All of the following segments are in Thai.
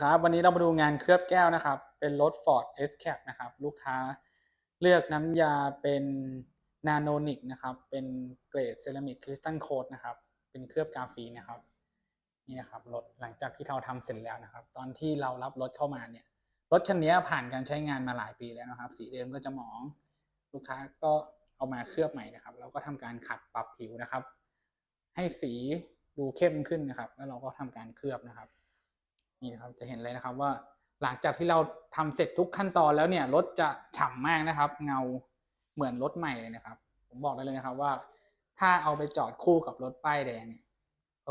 ครับวันนี้เรามาดูงานเคลือบแก้วนะครับ เป็นรถ Ford S Cap นะครับ ลูกค้าเลือกน้ำยาเป็นนาโนนิกนะครับ เป็นเกรดเซรามิกคริสตัลโคดนะครับ เป็นเคลือบกาฟีนะครับ นี่นะครับรถหลังจากที่เราทำเสร็จแล้วนะครับ ตอนที่เรารับรถเข้ามาเนี่ย รถคันนี้ผ่านการใช้งานมาหลายปีแล้วนะครับ สีเดิมก็จะหมอง ลูกค้าก็เอามาเคลือบใหม่นะครับเราก็ทำการขัดปรับผิวนะครับ ให้สีดูเข้มขึ้นนะครับ แล้วเราก็ทำการเคลือบนะครับ นี่นะครับจะเห็นเลยนะครับว่าหลังจากที่เราทำเสร็จทุกขั้นตอนแล้วเนี่ยรถจะฉ่ำมากนะครับ เงาเหมือนรถใหม่เลยนะครับ ผมบอกได้เลยนะครับว่า ถ้าเอาไปจอดคู่กับรถป้ายแดงเนี่ย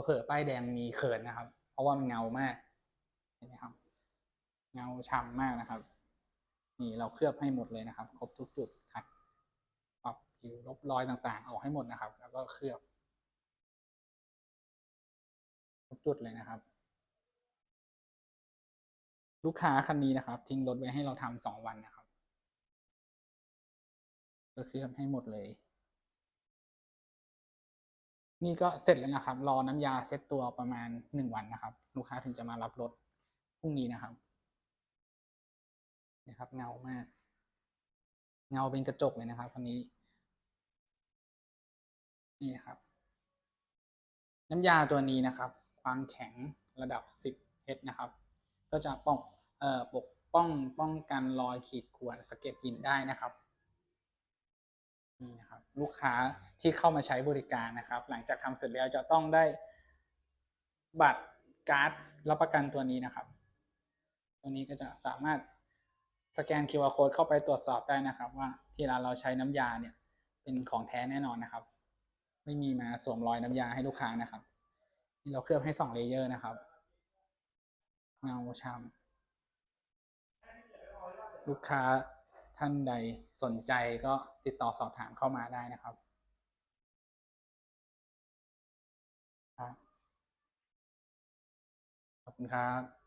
เผลอป้ายแดงมีเขินนะครับ เพราะว่ามันเงามากเห็นไหมครับ เงาฉ่ำมากนะครับ นี่เราเคลือบให้หมดเลยนะครับ ครบทุกจุดขัดปรับผิวลบรอยต่างๆ ออกให้หมดนะครับ แล้วก็เคลือบทุกจุดเลยนะครับ ลูกค้าคันนี้นะครับ ทิ้งรถไว้ให้เราทำสองวันนะครับ ก็เคลือบให้หมดเลย นี่ก็เสร็จแล้วนะครับ รอน้ำยาเซ็ตตัวประมาณหนึ่งวันนะครับ ลูกค้าถึงจะมารับรถพรุ่งนี้นะครับนะครับ เงามาก เงาเป็นกระจกเลยนะครับคันนี้ นี่นะครับ น้ำยาตัวนี้นะครับ ความแข็งระดับ 10 H นะครับ ก็จะป้องเอ่อปกป้องป้องกันรอยขีดข่วนสะเก็ดหินได้นะครับนี่นะครับลูกค้าที่เข้ามาใช้บริการนะครับ หลังจากทำเสร็จแล้วจะต้องได้บัตรการ์ดรับประกันตัวนี้นะครับ ตัวนี้ก็จะสามารถสแกน QR code เข้าไปตรวจสอบได้นะครับ ว่าที่ร้านเราใช้น้ำยาเนี่ย เป็นของแท้แน่นอนนะครับ ไม่มีมาสวมรอยน้ำยาให้ลูกค้านะครับนี่เราเคลือบให้สองเลเยอร์นะครับ เงาช้ำลูกค้าท่านใดสนใจก็ติดต่อสอบถามเข้ามาได้นะครับครับขอบคุณครับ